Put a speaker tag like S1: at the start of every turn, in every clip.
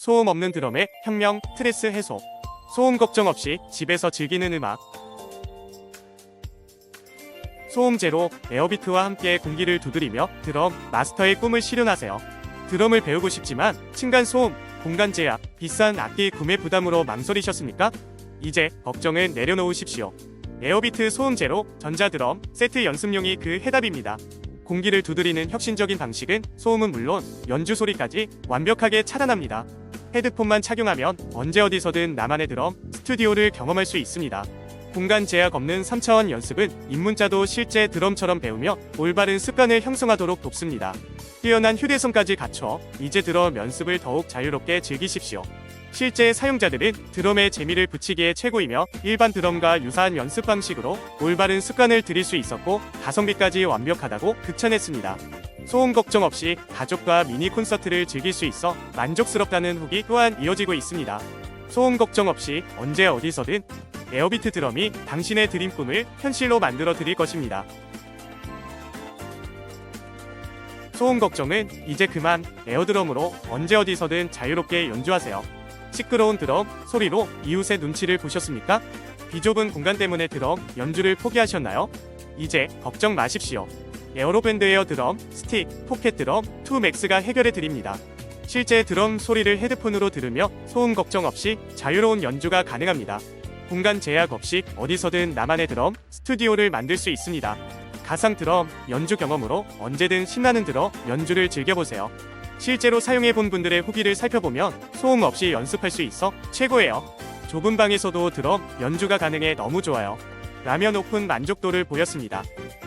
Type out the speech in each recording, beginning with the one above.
S1: 소음 없는 드럼의 혁명, 스트레스 해소. 소음 걱정 없이 집에서 즐기는 음악. 소음 제로 에어비트와 함께 공기를 두드리며 드럼 마스터의 꿈을 실현하세요. 드럼을 배우고 싶지만 층간 소음, 공간 제약, 비싼 악기 구매 부담으로 망설이셨습니까? 이제 걱정은 내려놓으십시오. 에어비트 소음 제로 전자드럼 세트 연습용이 그 해답입니다. 공기를 두드리는 혁신적인 방식은 소음은 물론 연주 소리까지 완벽하게 차단합니다. 헤드폰만 착용하면 언제 어디서든 나만의 드럼 스튜디오를 경험할 수 있습니다. 공간 제약 없는 3차원 연습은 입문자도 실제 드럼처럼 배우며 올바른 습관을 형성하도록 돕습니다. 뛰어난 휴대성까지 갖춰 이제 드럼 연습을 더욱 자유롭게 즐기십시오. 실제 사용자들은 드럼의 재미를 붙이기에 최고이며 일반 드럼과 유사한 연습 방식으로 올바른 습관을 들일 수 있었고 가성비까지 완벽하다고 극찬했습니다. 소음 걱정 없이 가족과 미니 콘서트를 즐길 수 있어 만족스럽다는 후기 또한 이어지고 있습니다. 소음 걱정 없이 언제 어디서든 에어비트 드럼이 당신의 드림 꿈을 현실로 만들어 드릴 것입니다. 소음 걱정은 이제 그만 에어드럼으로 언제 어디서든 자유롭게 연주하세요. 시끄러운 드럼 소리로 이웃의 눈치를 보셨습니까? 비좁은 공간 때문에 드럼 연주를 포기하셨나요? 이제 걱정 마십시오. 에어로밴드 에어 드럼, 스틱, 포켓 드럼, 2맥스가 해결해 드립니다. 실제 드럼 소리를 헤드폰으로 들으며 소음 걱정 없이 자유로운 연주가 가능합니다. 공간 제약 없이 어디서든 나만의 드럼 스튜디오를 만들 수 있습니다. 가상 드럼 연주 경험으로 언제든 신나는 드럼 연주를 즐겨보세요. 실제로 사용해 본 분들의 후기를 살펴보면 소음 없이 연습할 수 있어 최고예요. 좁은 방에서도 드럼 연주가 가능해 너무 좋아요. 라면 오픈 만족도를 보였습니다.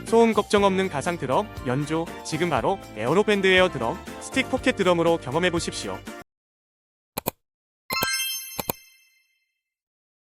S1: 소음 걱정 없는 가상 드럼 연주 지금 바로 에어로밴드 에어 드럼 스틱 포켓 드럼으로 경험해 보십시오.